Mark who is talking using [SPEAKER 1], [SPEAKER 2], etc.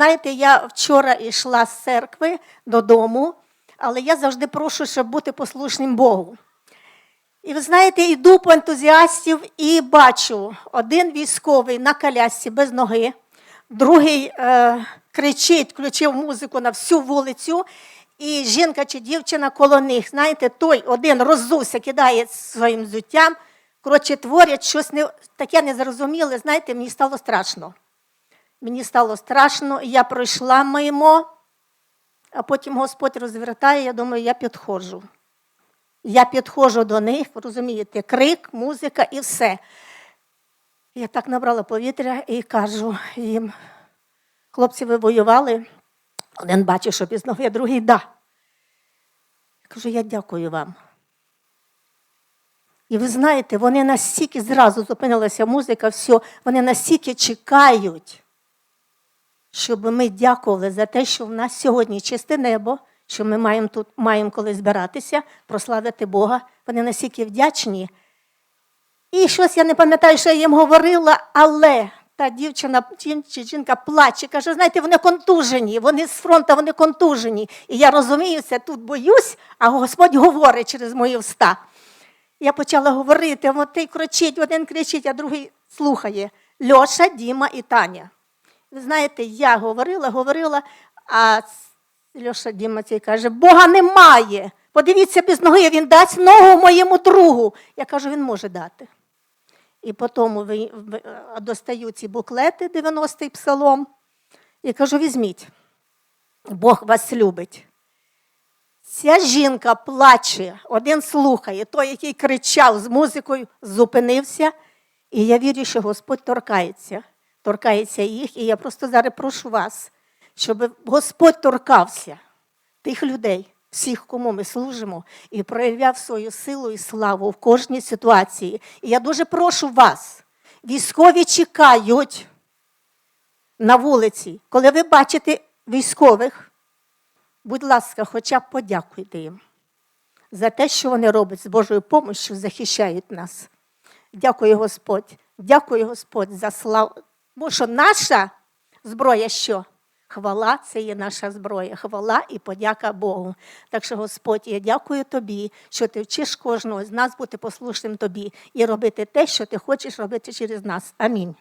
[SPEAKER 1] знаєте, я вчора йшла з церкви додому, але я завжди прошу, щоб бути послушним Богу. І ви знаєте, йду по ентузіастів і бачу один військовий на колясці без ноги, другий е, кричить, включив музику на всю вулицю, і жінка чи дівчина коло них. Знаєте, той один роззувся, кидає своїм взуттям. Коротше, творять щось не, таке незрозуміле. Знаєте, мені стало страшно. Мені стало страшно, я пройшла мимо, а потім Господь розвертає, я думаю, я підходжу. Я підходжу до них, розумієте, крик, музика і все. Я так набрала повітря і кажу їм, хлопці, ви воювали? Один бачить, що без ноги, другий да. Я кажу, я дякую вам. І ви знаєте, вони настільки зразу зупинилася музика, все, вони настільки чекають, щоб ми дякували за те, що в нас сьогодні чисте небо, що ми маємо тут маємо коли збиратися, прославити Бога. Вони настільки вдячні. І щось я не пам'ятаю, що я їм говорила, але та дівчина чи жінка плаче, каже, знаєте, вони контужені, вони з фронту, вони контужені. І я розумію, це тут боюсь, а Господь говорить через мої уста. Я почала говорити, от той кричить, один кричить, а другий слухає. Льоша, Діма і Таня. Ви знаєте, я говорила, говорила, а Льоша Діма цей каже, Бога немає. Подивіться, без ноги він дасть ногу моєму другу. Я кажу, він може дати. І потім достаю ці буклети, 90-й псалом, і кажу, візьміть, Бог вас любить. Ця жінка плаче, один слухає, той, який кричав з музикою, зупинився. І я вірю, що Господь торкається, торкається їх. І я просто зараз прошу вас, щоб Господь торкався тих людей, всіх, кому ми служимо, і проявляв свою силу і славу в кожній ситуації. І я дуже прошу вас, військові чекають на вулиці, коли ви бачите військових. Будь ласка, хоча б подякуйте їм за те, що вони роблять з Божою допомогою, захищають нас. Дякую, Господь. Дякую, Господь, за славу. Бо що наша зброя що? Хвала це є наша зброя. Хвала і подяка Богу. Так що, Господь, я дякую тобі, що ти вчиш кожного з нас бути послушним тобі і робити те, що ти хочеш робити через нас. Амінь.